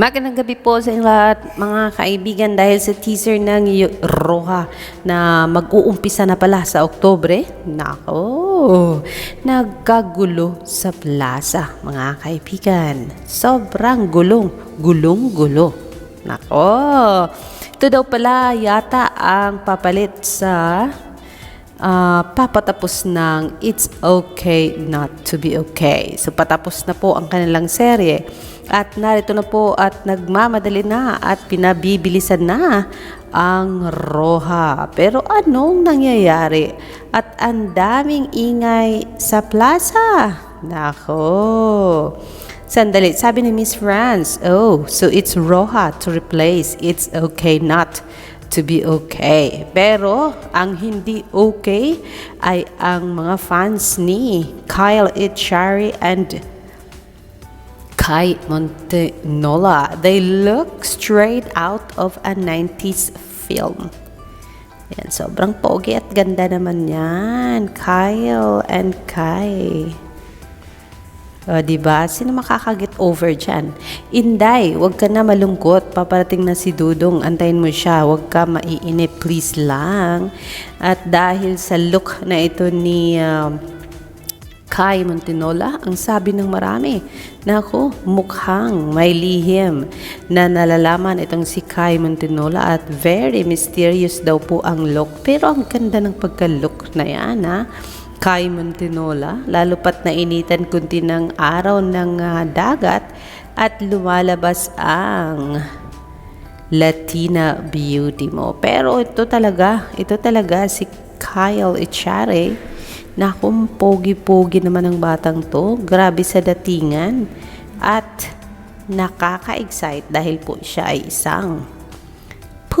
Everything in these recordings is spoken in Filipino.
Magandang gabi po sa lahat mga kaibigan dahil sa teaser ng Roha na mag-uumpisa na pala sa Oktobre. Nako, nagkagulo sa plaza mga kaibigan. Sobrang gulong, gulong-gulo. Nako, ito daw pala yata ang papalit sa ah, papatapos ng It's Okay Not to Be Okay. So patapos na po ang kanilang serye at narito na po at nagmamadali na at pinabibilisan na ang Roha. Pero anong nangyayari? At ang daming ingay sa plaza. Nako. Sandali, sabi ni Miss France, oh, so it's Roha to replace It's Okay Not to be okay. Pero ang hindi okay ay ang mga fans ni Kyle Echari and Kai Montenola. They look straight out of a 90s film. Yan, sobrang pogi at ganda naman yan. Kyle and Kai. O, diba? Sino makakaget over dyan? Inday, wag ka na malungkot. Paparating na si Dudong. Antayin mo siya. Wag ka maiinip. Please lang. At dahil sa look na ito ni um, Kai Montinola, ang sabi ng marami, Nako, mukhang may lihim na nalalaman itong si Kai Montinola at very mysterious daw po ang look. Pero ang ganda ng pagka-look na yan, ha? Kai Montinola, lalo pat nainitan kunti ng araw ng ah, dagat at lumalabas ang Latina beauty mo. Pero ito talaga, ito talaga si Kyle Echare. Naku, pogi-pogi naman ang batang to. Grabe sa datingan. At nakaka-excite dahil po siya ay isang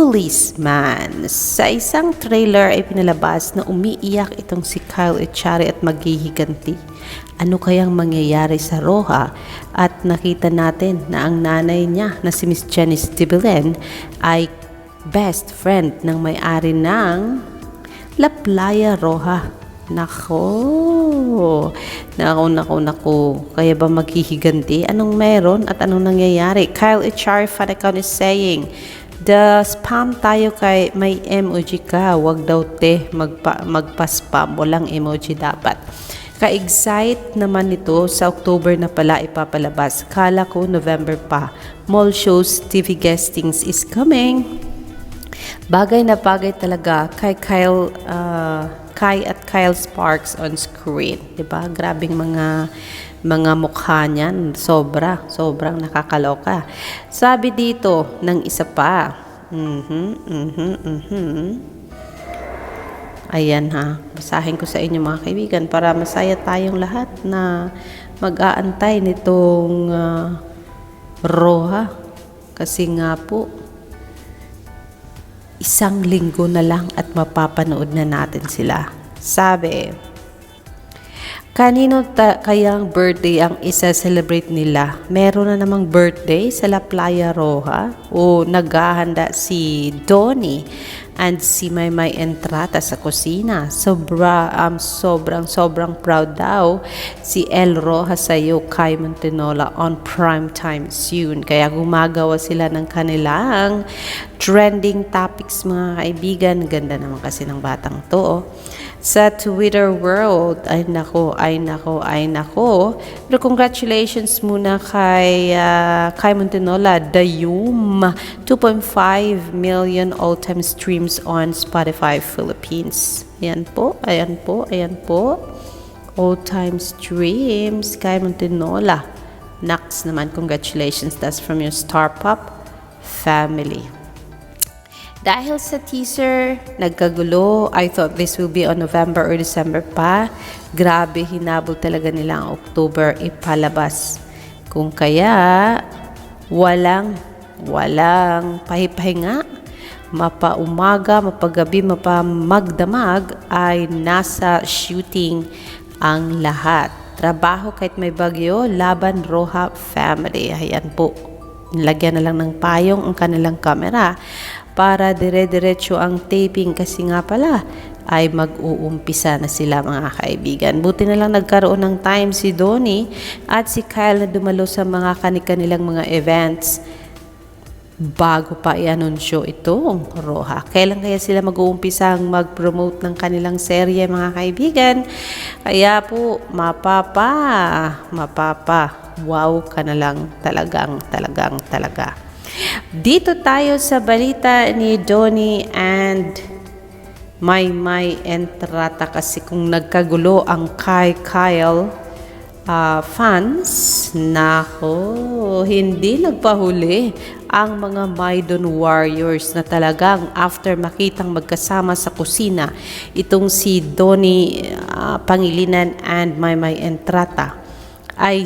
policeman. Sa isang trailer ay pinalabas na umiiyak itong si Kyle Echari at maghihiganti. Ano kayang mangyayari sa Roja? At nakita natin na ang nanay niya na si Miss Janice Tibilen ay best friend ng may-ari ng La Playa Roja. Nako. Nako, nako, nako. Kaya ba maghihiganti? Anong meron at anong nangyayari? Kyle Echari fan account is saying, The spam tayo kay may emoji ka. Wag daw te magpa, magpa-spam. Walang emoji dapat. Ka-excite naman nito sa October na pala ipapalabas. Kala ko November pa. Mall shows, TV guestings is coming. Bagay na bagay talaga kay Kyle uh, Kai at Kyle Sparks on screen, ba? Grabing mga mga mukha niyan, sobra, sobrang nakakaloka. Sabi dito ng isa pa. Mhm, mhm, mhm. Ayan ha, basahin ko sa inyo mga kaibigan para masaya tayong lahat na mag-aantay nitong ah, Roha. Kasi nga po, isang linggo na lang at mapapanood na natin sila. Sabi, kanino ta- kayang birthday ang isa-celebrate nila? Meron na namang birthday sa La Playa Roja o naghahanda si Donnie and si Maymay Entrata sa kusina. Sobra, um, sobrang, sobrang proud daw si El Roja sa iyo kay Montenola on prime time soon. Kaya gumagawa sila ng kanilang trending topics mga kaibigan. Ganda naman kasi ng batang to. oh. Sa Twitter world, ay nako, ay nako, ay nako. Pero congratulations muna kay, ah, kay Montenola, Dayum. 2.5 million all-time streams on Spotify Philippines. Ayan po, ayan po, ayan po. All-time streams kay Montenola. Nax naman, congratulations. That's from your Star Pop family. Dahil sa teaser, nagkagulo. I thought this will be on November or December pa. Grabe, hinabol talaga nila ang October ipalabas. Kung kaya, walang, walang pahipahinga. Mapaumaga, mapagabi, mapamagdamag ay nasa shooting ang lahat. Trabaho kahit may bagyo, laban Roha family. Ayan po. Nilagyan na lang ng payong ang kanilang kamera para dire-diretso ang taping kasi nga pala ay mag-uumpisa na sila mga kaibigan. Buti na lang nagkaroon ng time si Donnie at si Kyle na dumalo sa mga kanilang mga events bago pa i-anunsyo itong Roja. Kailan kaya sila mag-uumpisang mag-promote ng kanilang serye mga kaibigan? Kaya po, mapapa, mapapa, wow ka na lang talagang, talagang, talaga. Dito tayo sa balita ni Donnie and may may entrata kasi kung nagkagulo ang kay Kyle ah, fans, nako, hindi nagpahuli ang mga Maidon Warriors na talagang after makitang magkasama sa kusina itong si Donnie ah, Pangilinan and Maymay Entrata ay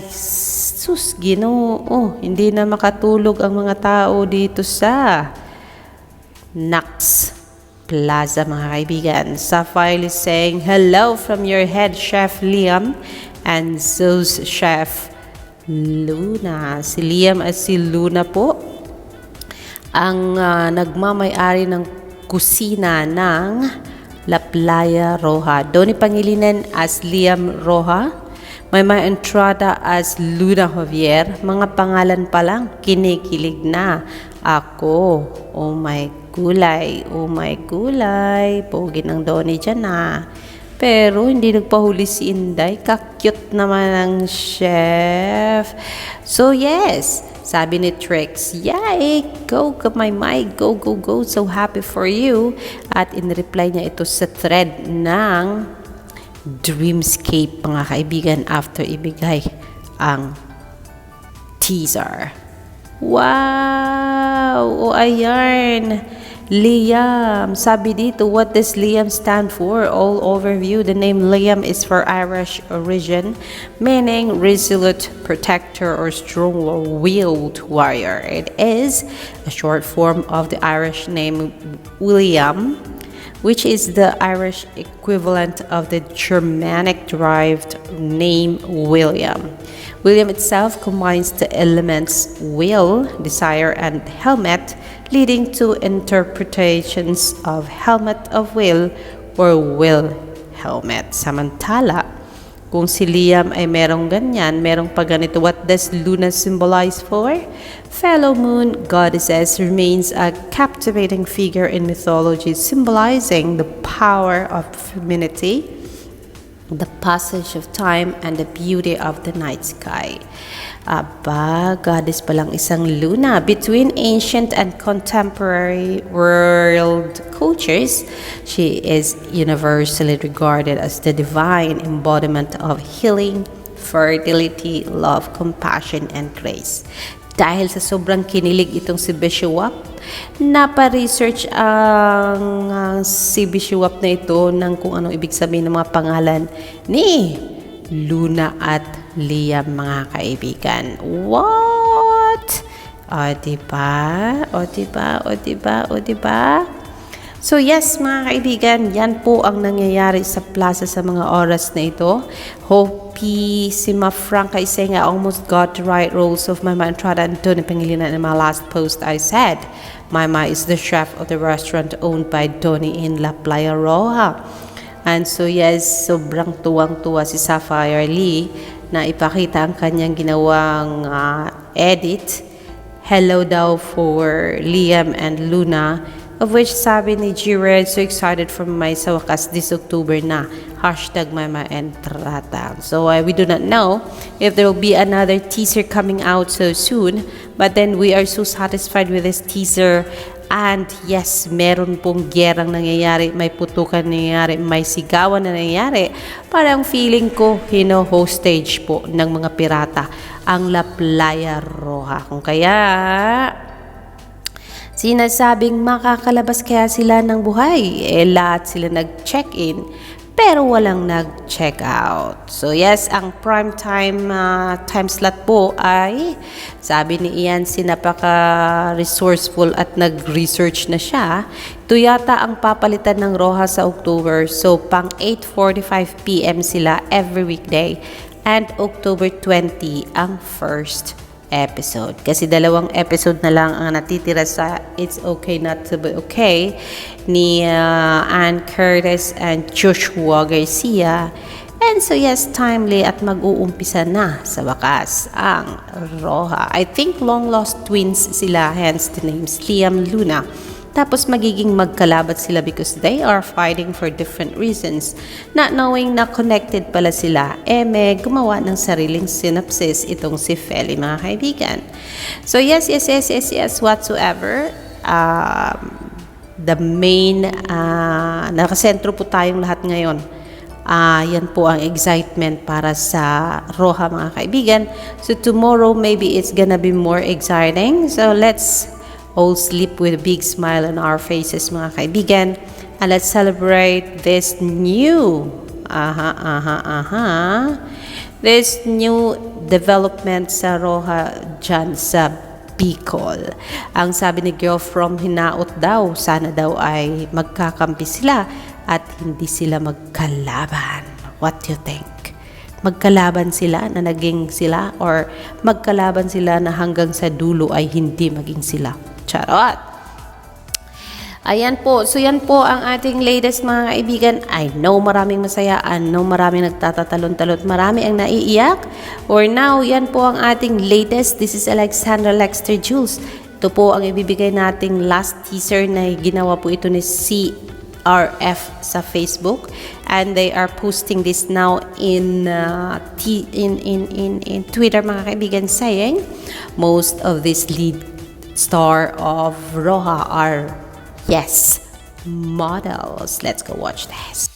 sus ginoo hindi na makatulog ang mga tao dito sa Nax Plaza mga kaibigan. Sapphire is saying hello from your head chef Liam and Zeus chef Luna. Si Liam at si Luna po ang ah, nagmamay-ari ng kusina ng La Playa Roja. Doni Pangilinan as Liam Roja. May mga entrada as Luna Javier. Mga pangalan pa lang, kinikilig na. Ako, oh my gulay, oh my gulay. Pogi ng Doni dyan na. Pero hindi nagpahuli si Inday. Kakyut naman ang chef. So yes, sabi ni Trix, Yay! Go, my my, go, go, go. So happy for you. At in reply niya ito sa thread ng Dreamscape, mga kaibigan, after ibigay ang teaser. Wow! O ayan. Liam. Sabi dito, what does Liam stand for? All overview. The name Liam is for Irish origin, meaning resolute protector or strong-willed warrior. It is a short form of the Irish name William, which is the Irish equivalent of the Germanic derived name William. William itself combines the elements will, desire, and helmet, leading to interpretations of helmet of will or will helmet. Samantala, kung si Liam ay merong ganyan, merong pa ganito, what does Luna symbolize for? Fellow moon goddesses remains a captivating figure in mythology symbolizing the power of femininity, the passage of time, and the beauty of the night sky. Aba, goddess palang isang Luna. Between ancient and contemporary world cultures, she is universally regarded as the divine embodiment of healing, fertility, love, compassion, and grace. Dahil sa sobrang kinilig itong si Bishop, napa-research ang ah, si Bishop na ito ng kung anong ibig sabihin ng mga pangalan ni Luna at Liam mga kaibigan. What? O, diba? O, diba? O, diba? O, diba? So yes, mga kaibigan, yan po ang nangyayari sa plaza sa mga oras na ito. Hopi, si Ma Franca is saying, I almost got the right roles of Mama Entrada and Tony Pangilinan in my last post I said. Mama is the chef of the restaurant owned by Tony in La Playa Roja. And so yes, sobrang tuwang-tuwa si Sapphire Lee na ipakita ang kanyang ginawang ah, edit. Hello daw for Liam and Luna of which sabi ni G-Red, so excited for my sa wakas this October na. Hashtag Mama Entrata. So uh, we do not know if there will be another teaser coming out so soon. But then we are so satisfied with this teaser. And yes, meron pong gerang nangyayari, may putukan nangyayari, may sigawan na nangyayari. Parang feeling ko, hino-hostage po ng mga pirata ang La Playa Roja. Kung kaya, Sinasabing makakalabas kaya sila ng buhay. Eh, lahat sila nag-check-in, pero walang nag-check out. So yes, ang prime time uh, time slot po ay, sabi ni Ian, si napaka-resourceful at nag-research na siya. Ito yata ang papalitan ng Roja sa October. So pang 8.45pm sila every weekday. And October 20 ang first episode. Kasi dalawang episode na lang ang natitira sa It's Okay Not To Be Okay ni uh, Ann Curtis and Joshua Garcia. And so yes, timely at mag-uumpisa na sa wakas ang Roja. I think long lost twins sila, hence the names Liam Luna. Tapos magiging magkalabat sila because they are fighting for different reasons. Not knowing na connected pala sila, eh may gumawa ng sariling synopsis itong si Feli mga kaibigan. So yes, yes, yes, yes, yes, whatsoever. Um, the main, uh, nakasentro po tayong lahat ngayon. Ah, yan po ang excitement para sa Roja mga kaibigan. So tomorrow maybe it's gonna be more exciting. So let's all sleep with a big smile on our faces mga kaibigan. And let's celebrate this new, aha, aha, aha, this new development sa Roja dyan sa Bicol. Ang sabi ni Girl from Hinaot daw, sana daw ay magkakampi sila at hindi sila magkalaban. What do you think? Magkalaban sila na naging sila or magkalaban sila na hanggang sa dulo ay hindi maging sila? Charot! Ayan po. So yan po ang ating latest mga kaibigan. I know maraming masaya. I know maraming nagtatatalon-talon. Marami ang naiiyak. Or now, yan po ang ating latest. This is Alexandra Lexter Jules. Ito po ang ibibigay nating last teaser na ginawa po ito ni CRF sa Facebook. And they are posting this now in, uh, T- in, in, in, in Twitter mga kaibigan saying most of this lead star of Roja are Yes, models. Let's go watch this.